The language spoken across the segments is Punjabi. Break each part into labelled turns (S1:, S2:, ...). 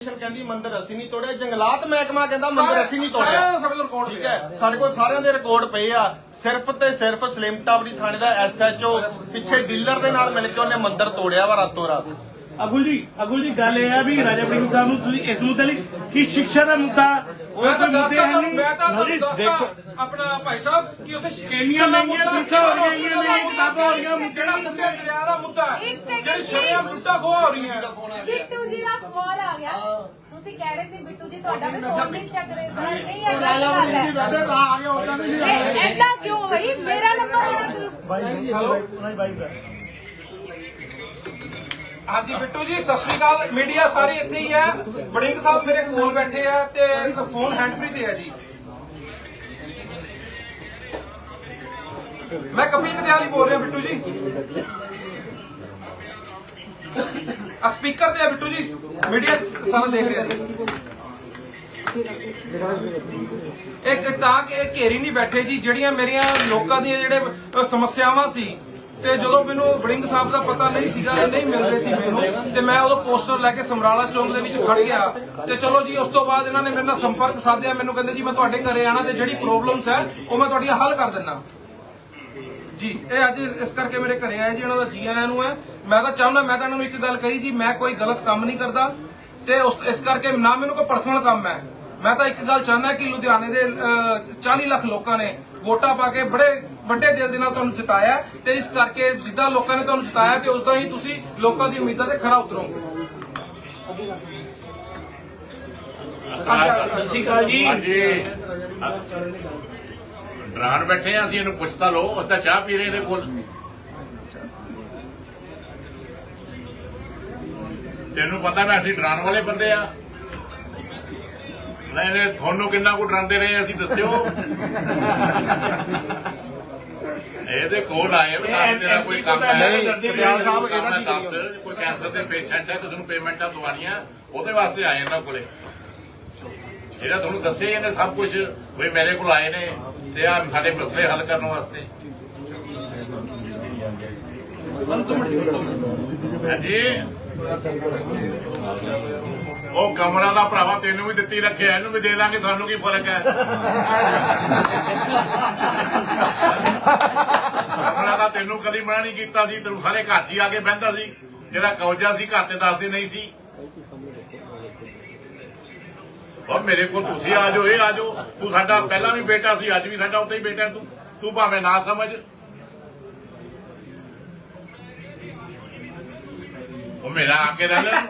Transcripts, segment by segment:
S1: ਕਮਿਸ਼ਨ ਕਹਿੰਦੀ ਮੰਦਿਰ ਅਸੀਂ ਨਹੀਂ ਤੋੜਿਆ ਜੰਗਲਾਤ ਮਹਿਕਮਾ ਕਹਿੰਦਾ ਮੰਦਿਰ ਅਸੀਂ ਨਹੀਂ ਤੋੜਿਆ।
S2: ਸਾਰਿਆਂ ਦਾ ਸਾਡੇ ਕੋਲ ਰਿਕਾਰਡ
S1: ਠੀਕ ਹੈ ਸਾਡੇ ਕੋਲ ਸਾਰਿਆਂ ਦੇ ਰਿਕਾਰਡ ਪਏ ਆ। ਸਿਰਫ ਤੇ ਸਿਰਫ ਸਲਿਮ ਟਾਵਰੀ ਥਾਣੇ ਦਾ ਐਸਐਚਓ ਪਿੱਛੇ ਡੀਲਰ ਦੇ ਨਾਲ ਮਿਲ ਕੇ ਉਹਨੇ ਮੰਦਿਰ ਤੋੜਿਆ ਵਾ ਰਾਤੋਂ ਰਾਤ।
S3: ਅਗੁਲ ਜੀ ਅਗੁਲ ਜੀ ਗੱਲ ਇਹ ਹੈ ਵੀ ਰਾਜਾ ਵੜਿੰਗ ਸਾਹਿਬ ਨੂੰ ਤੁਸੀਂ ਇਸ ਮੁਤਲਕ ਕੀ ਸਿੱਖਿਆ ਦਾ ਮੁੱਦਾ? ਉਹ
S2: ਮੈਂ ਤਾਂ
S3: ਕੋਈ ਮੁੱਦੇ
S2: ਦੱਸਦਾ
S3: ਹੈ
S2: ਤੁਹਾਨੂੰ
S3: ਨਹੀਂ।
S2: ਮੈਂ ਤਾਂ ਤੁਹਾਨੂੰ। ਦੱਸਦਾ ਆਪਣਾ ਭਾਈ ਸਾਹਿਬ ਕਿ ਉੱਥੇ
S3: ਇੰਨੀਆਂ ਮਹਿੰਗੀਆਂ ਫੀਸਾਂ ਹੋ ਰਹੀਆਂ, ਇੰਨੀਆਂ ਮਹਿੰਗੀਆਂ ਕਿਤਾਬਾਂ ਹੋ ਰਹੀਆਂ,
S2: ਜਿਹੜਾ ਮੁੱਦੇ ਦਰਿਆ ਦਾ ਮੁੱਦਾ ਹੈ
S4: ਇੱਕ second
S2: ਜਿਹੜੀ
S4: ਜੀ।
S2: ਸ਼ਰਿਆ ਲੁੱਟਾ ਖੋਹ ਹੋ ਰਹੀਆਂ
S4: ਬਿੱਟੂ ਜੀ ਦਾ ਕਾਲ ਆ ਗਿਆ। ਤੁਸੀਂ ਕਹਿ ਰਹੇ ਸੀ ਬਿੱਟੂ ਜੀ ਤੁਹਾਡਾ ਵੀ ਫੋਨ ਨਹੀਂ ਚੱਕ ਰਹੇ ਸਰ ਨਹੀਂ ਇਹ ਗਲਤ ਗੱਲ ਹੈ। ਇਹ ਏਦਾਂ ਕਿਉਂ ਬਈ? ਮੇਰਾ ਨੰਬਰ
S2: ਹੈਲੋ ਹਾਂਜੀ, ਬਿੱਟੂ ਜੀ, ਸਤਿ ਸ਼੍ਰੀ ਅਕਾਲ। ਮੀਡੀਆ ਸਾਰੀ ਇੱਥੇ ਹੀ ਹੈ। ਵੜਿੰਗ ਸਾਹਿਬ ਮੇਰੇ ਕੋਲ ਬੈਠੇ ਆ ਤੇ ਫੋਨ ਹੈਂਡ ਫ੍ਰੀ ਤੇ ਹੈ ਜੀ। ਮੈਂ ਕਪਿਲ ਕਦਿਆਲੀ ਬੋਲ ਰਿਹਾ, ਬਿੱਟੂ ਜੀ। ਆ ਸਪੀਕਰ ਤੇ ਆ ਬਿੱਟੂ ਜੀ। ਮੀਡੀਆ ਸਾਰਾ ਦੇਖ ਰਿਹਾ ਜੀ। ਇੱਕ ਤਾਂ ਕਿ ਇਹ ਘੇਰੀ ਨਹੀਂ ਬੈਠੇ ਜੀ, ਜਿਹੜੀਆਂ ਮੇਰੀਆਂ ਲੋਕਾਂ ਦੀਆਂ ਜਿਹੜੇ ਸਮੱਸਿਆਵਾਂ ਸੀ ਤੇ ਜਦੋਂ ਮੈਨੂੰ ਵੜਿੰਗ ਸਾਹਿਬ ਦਾ ਪਤਾ ਨਹੀਂ ਸੀਗਾ ਨਹੀਂ ਮਿਲ ਸੀ ਮੈਨੂੰ ਤੇ ਮੈਂ ਉਦੋਂ ਪੋਸਟਰ ਲੈ ਕੇ ਸਮਰਾਲਾ ਚੌਂਕ ਦੇ ਵਿੱਚ ਖੜ ਗਿਆ। ਤੇ ਚਲੋ ਜੀ ਉਸ ਤੋਂ ਬਾਅਦ ਇਹਨਾਂ ਨੇ ਮੇਰੇ ਨਾਲ ਸੰਪਰਕ ਸਾਧਿਆ ਮੈਨੂੰ ਕਹਿੰਦੇ ਜੀ ਮੈਂ ਤੁਹਾਡੇ ਘਰੇ ਆਣਾ ਤੇ ਜਿਹੜੀ ਪ੍ਰੋਬਲਮਸ ਹੈ ਉਹ ਮੈਂ ਤੁਹਾਡੀਆਂ ਹੱਲ ਕਰ ਦਿੰਦਾ। ਜੀ ਇਹ ਅੱਜ ਇਸ ਕਰਕੇ ਮੇਰੇ ਘਰੇ ਆਏ ਜੀ ਇਹਨਾਂ ਦਾ ਜੀ ਆਇਆਂ ਨੂੰ ਹੈ। ਮੈਂ ਤਾਂ ਚਾਹੁੰਦਾ ਮੈਂ ਤਾਂ ਇਹਨਾਂ ਨੂੰ ਇੱਕ ਗੱਲ ਕਹੀ ਜੀ ਮੈਂ ਕੋਈ ਗਲਤ ਕੰਮ ਨਹੀਂ ਕਰਦਾ। ਤੇ ਉਸ ਇਸ ਕਰਕੇ ਨਾ ਮੈਨੂੰ ਕੋਈ ਪਰਸਨਲ ਕੰਮ ਹੈ। ਮੈਂ ਤਾਂ ਇੱਕ ਗੱਲ ਚਾਹੁੰਦਾ ਕਿ ਲੁਧਿਆਣੇ ਦੇ ਅਹ, 40 ਲੱਖ ਲੋਕਾਂ ਨੇ ਵੋਟਾਂ ਪਾ ਕੇ ਬੜੇ ਵੱਡੇ ਦਿਲ ਦੇ ਨਾਲ ਤੁਹਾਨੂੰ ਜਿਤਾਇਆ ਤੇ ਇਸ ਕਰਕੇ ਜਿੱਦਾਂ ਲੋਕਾਂ ਨੇ ਤੁਹਾਨੂੰ ਜਿਤਾਇਆ ਤੇ ਉਦਾਂ ਹੀ ਤੁਸੀਂ ਲੋਕਾਂ ਦੀ ਉਮੀਦਾਂ ਤੇ ਖਰਾ ਉਤਰੋਗੇ।
S3: ਸਤਿ ਸ਼੍ਰੀ ਅਕਾਲ ਜੀ।
S5: ਹਾਂਜੀ। ਡਰਾਨ ਬੈਠੇ ਆ ਅਸੀਂ ਇਹਨੂੰ ਪੁੱਛਤਾ ਲੋ ਉਹ ਤਾਂ ਚਾਹ ਪੀ ਰਹੇ ਇਹਦੇ ਕੋਲ। ਤੈਨੂੰ ਪਤਾ ਨਾ ਅਸੀਂ ਡਰਾਨ ਵਾਲੇ ਬੰਦੇ ਆ। ਨਹੀਂ ਨਹੀਂ ਤੁਹਾਨੂੰ ਕਿੰਨਾ ਕੁ ਡਰਾਉਂਦੇ ਰਹੇ ਅਸੀਂ ਦੱਸਿਓ। ਇਹਦੇ ਕੋਲ ਆਏ ਵੀ ਦੱਸ ਤੇਰਾ ਕੋਈ ਕੰਮ ਹੈ।
S1: ਨਹੀਂ, ਪਟਿਆਲਾ ਸਾਹਿਬ, ਇਹਦਾ ਕੀ
S5: ਦੱਸ,
S1: ਕਰੀਏ?
S5: ਕੋਈ ਕੈਂਸਰ ਦੇ ਪੇਸ਼ੈਂਟ ਹੈ ਕਿਸੇ ਨੂੰ ਪੇਮੈਂਟਾਂ ਦਵਾਉਣੀਆਂ ਉਹਦੇ ਵਾਸਤੇ ਆਏ ਇਹਨਾਂ ਕੋਲੇ। ਜਿਹੜਾ ਤੁਹਾਨੂੰ ਦੱਸਿਆ ਇਹਨੇ ਸਭ ਕੁਝ ਵੀ ਮੇਰੇ ਕੋਲ ਆਏ ਨੇ ਤੇ ਆ ਸਾਡੇ ਮਸਲੇ ਹੱਲ ਕਰਨ ਵਾਸਤੇ। ਹਾਂਜੀ। ਉਹ ਕਮਰਾ ਦਾ ਭਰਾਵਾ ਤੈਨੂੰ ਵੀ ਦਿੱਤੀ ਰੱਖਿਆ ਇਹਨੂੰ ਵੀ ਦੇ ਦਾਂਗੇ ਤੁਹਾਨੂੰ ਕੀ ਫ਼ਰਕ ਹੈ? ਤੈਨੂੰ ਕਦੀ ਮਨਾ ਨਹੀਂ ਕੀਤਾ ਸੀ, ਤੈਨੂੰ ਸਾਰੇ ਘਰ 'ਚ ਹੀ ਆ ਕੇ ਬਹਿੰਦਾ ਸੀ ਜਿਹੜਾ ਕੌਜਾ ਸੀ, ਘਰ ਤੇ ਦੱਸਦੇ ਨਹੀਂ ਸੀ। ਔਰ ਮੇਰੇ ਕੋਲ ਤੁਸੀਂ ਆ ਜਾਓ, ਇਹ ਆ ਜਾਓ, ਤੂੰ ਸਾਡਾ ਪਹਿਲਾਂ ਵੀ ਬੇਟਾ ਸੀ, ਅੱਜ ਵੀ ਸਾਡਾ ਉੱਤੇ ਹੀ ਬੇਟਾ ਤੂੰ। ਤੂੰ ਭਾਵੇਂ ਨਾ ਸਮਝ। ਉਹ ਮੇਰਾ ਆ ਕੇ ਰਹਿ ਲੈ,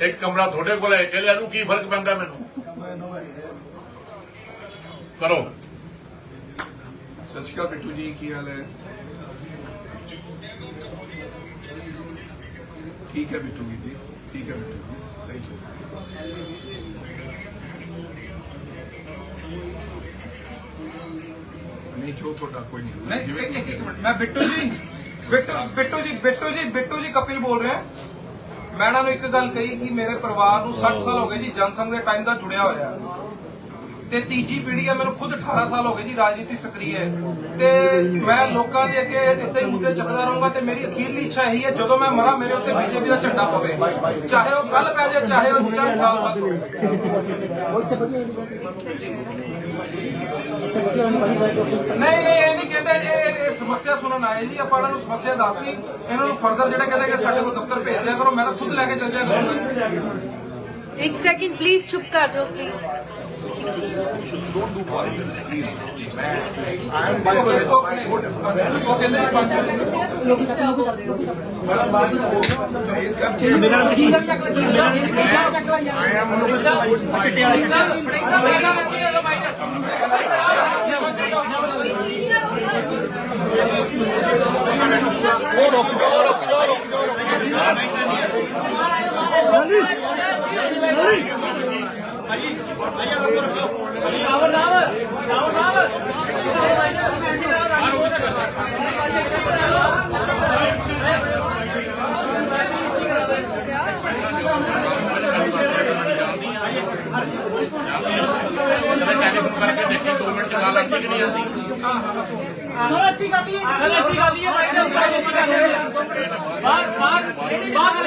S5: ਇੱਕ ਕਮਰਾ ਤੁਹਾਡੇ ਕੋਲ ਹੈ, ਕਹਿੰਦੇ ਇਹਨੂੰ ਕੀ ਫ਼ਰਕ ਪੈਂਦਾ ਮੈਨੂੰ? ਕਰੋ।
S6: ਸਤਿ ਸ਼੍ਰੀ ਅਕਾਲ ਬਿੱਟੂ ਜੀ, ਕੀ ਹਾਲ ਹੈ? ਠੀਕ ਹੈ ਬਿੱਟੂ ਜੀ ਠੀਕ ਹੈ ਬਿੱਟੂ ਥੈਂਕ ਯੂ ਨਹੀਂ ਜੋ ਤੁਹਾਡਾ ਕੋਈ ਨਹੀਂ
S2: ਨਹੀਂ ਇੱਕ ਇੱਕ- ਇੱਕ ਮਿੰਟ ਮੈਂ ਬਿੱਟੂ ਜੀ ਬਿੱਟੂ ਬਿੱਟੂ ਜੀ ਬਿੱਟੂ ਜੀ ਬਿੱਟੂ ਜੀ ਕਪਿਲ ਬੋਲ ਰਿਹਾ। ਮੈਂ ਇਹਨਾਂ ਨੂੰ ਇੱਕ ਗੱਲ ਕਹੀ ਕਿ ਮੇਰੇ ਪਰਿਵਾਰ ਨੂੰ 60 ਸਾਲ ਹੋ ਗਏ ਜੀ ਜਨਸੰਘ ਦੇ ਟਾਈਮ ਦਾ ਜੁੜਿਆ ਹੋਇਆ। ਤੇ ਤੀਜੀ ਪੀੜ੍ਹੀ ਹੈ, ਮੈਨੂੰ ਖੁਦ 18 ਸਾਲ ਹੋ ਗਏ ਜੀ, ਰਾਜਨੀਤੀ ਸਕਰੀਏ ਹੈ। ਤੇ ਮੈਂ ਲੋਕਾਂ ਦੇ ਅੱਗੇ ਇੱਥੇ ਹੀ ਮੁੱਦੇ ਚੱਕਦਾ ਰਹੂੰਗਾ ਤੇ ਮੇਰੀ ਅਖੀਰਲੀ ਇੱਛਾ ਇਹੀ ਹੈ, ਜਦੋਂ ਮੈਂ ਮਰਾਂ, ਮੇਰੇ ਉੱਤੇ ਬੀਜੇਪੀ ਦਾ ਝੰਡਾ ਪਵੇ। ਚਾਹੇ ਉਹ ਕੱਲ ਪੈ ਜਾਏ, ਚਾਹੇ ਉਹ 40 ਸਾਲ ਬਾਅਦ ਨਹੀਂ ਨਹੀਂ, ਇਹ ਨਹੀਂ ਕਹਿੰਦੇ, ਇਹ ਸਮੱਸਿਆ ਸੁਣਨ ਆਏ ਜੀ। ਆਪਾਂ ਇਹਨਾਂ ਨੂੰ ਸਮੱਸਿਆ ਦੱਸਦੀ ਇਹਨਾਂ ਨੂੰ ਫਰਦਰ ਜਿਹੜਾ ਕਹਿੰਦੇ ਕਿ ਸਾਡੇ ਕੋਲ ਦਫ਼ਤਰ ਭੇਜ ਦਿਆ ਕਰੋ, ਮੈਂ ਤਾਂ ਖੁਦ ਲੈ ਕੇ ਚੱਲ ਜਾਇਆ ਕਰੂੰਗਾ।
S4: ਇੱਕ ਸੈਕਿੰਡ ਪਲੀਜ਼ ਚੁੱਪ ਕਰ ਜਾਓ please
S6: don't do politics please ਮੈਂ ਆਈ ਐਮ
S2: ਉਹ
S6: ਬਾਈ
S2: ਉਹ ਉਹ ਕਹਿੰਦੇ ਜੀ ਪੰਜ
S4: ਮੈਨੂੰ ਸੀਗਾ ਤੁਸੀਂ ਡਿਸਟਰਬ ਹੋ ਰਹੇ ਹੋ
S6: ਇਸ ਕਰਕੇ
S3: ਮੇਰਾ ਨਹੀਂ ਮੇਰਾ ਨਹੀਂ
S6: ਆਈ ਐਮ ਗੁੱਡ
S3: ਪਟਿਆਲੀ ਸਾਹਿਬ
S1: ਉਹ ਰੁਕ ਜਾਓ ਰੁਕ ਜਾਓ ਰੁਕ ਜਾਓ ਰੁਕ ਜਾਓ
S5: ਟੈਲੀਫੋਨ ਕਰਕੇ ਦੇਖੀ 2 ਮਿੰਟ ਚਲਾ ਲੈਂਦੀ ਕਿ ਨਹੀਂ
S3: बार बार बार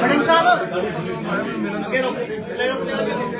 S3: ਮੈਡਮ ਸਾਹਿਬ। ਅੱਗੇ ਰੁਕੋ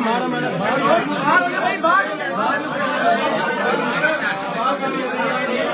S3: ਮਾਰਾ ਮਾਰਾ। ਬਾਹਰ ਬਾਹਰ ਬਾਹਰ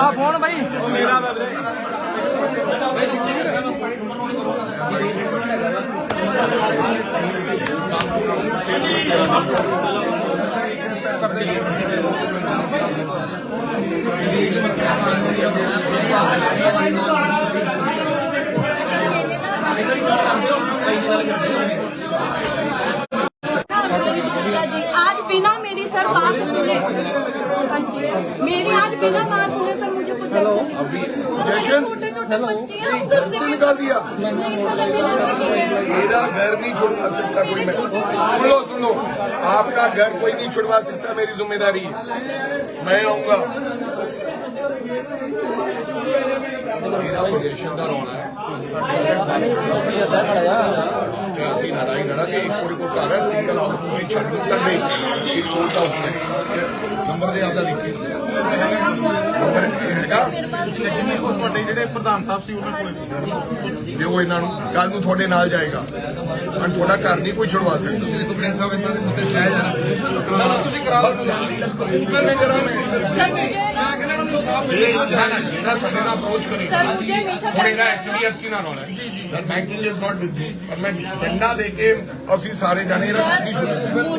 S2: ਆ ਫੋਨ ਬਾਈ
S4: जी आज बिना मेरी सर बात सुने हाँ जी मेरी आज बिना बात
S6: से निकाल दिया
S4: नहीं सर अभी लगा के गए।
S6: मेरा घर नहीं छुड़वा सकता कोई मैं सुन लो सुन लो आपका घर कोई नहीं छुड़वा सकता मेरी जिम्मेदारी है मैं आऊंगा ਮੇਰਾ ਪੋਜੀਸ਼ਨ ਦਾ ਰੋਣਾ ਹੈ ਕਿ ਅਸੀਂ ਲੜਾਈ ਲੜਾਂਗੇ ਇੱਕ ਕੋਲ ਕੋ ਘਰ ਹੈ ਸਿੰਗਲ ਹਾਊਸ ਤੁਸੀਂ ਛੱਡ ਨਹੀਂ ਸਕਦੇ ਇੱਕ ਛੋਟਾ ਹਾਊਸ ਹੈ ਨੰਬਰ ਦੇ ਆਪਦਾ ਲਿਖੀ ਨੰਬਰ ਹੈਗਾ
S3: ਜਿਵੇਂ ਉਹ ਤੁਹਾਡੇ ਜਿਹੜੇ ਪ੍ਰਧਾਨ ਸਾਹਿਬ ਸੀ ਉਹਨਾਂ ਕੋਲ ਸੀ
S6: ਦਿਓ ਇਹਨਾਂ ਨੂੰ ਕੱਲ ਨੂੰ ਤੁਹਾਡੇ ਨਾਲ ਜਾਏਗਾ। ਅਣ ਤੁਹਾਡਾ ਘਰ ਨਹੀਂ ਕੋਈ ਛੁਡਵਾ ਸਕਦਾ। ਤੁਸੀਂ ਤੋਂ ਫਰੈਂਡ ਸਾਹਿਬ ਇਦਾਂ ਦੇ ਮੁੱਦੇ ਲੈ ਜਾਣਾ ਤੁਸੀਂ ਕਰਾ ਲਓ। ਗੂਗਲ ਨੇ ਕਰਾ ਮੈਂ।
S4: ਕਹਿੰਦਾ ਨੂੰ
S6: ਇਨਸਾਫ ਜਿਹੜਾ ਸਾਡੇ ਨਾਲ ਅਪਰੋਚ
S4: ਕਰੇਗਾ
S6: ਹੁਣ ਇਹਦਾ ਐਚਡੀਐਫਸੀ ਨਾਲ ਹੋਣਾ। ਜੀ ਜੀ। Banking is not with you ਪਰ ਮੈਂ ਡੰਡਾ ਦੇ ਕੇ ਅਸੀਂ ਸਾਰੇ ਜਾਣੇ ਰੱਖੀ ਸ਼ੁਰੂ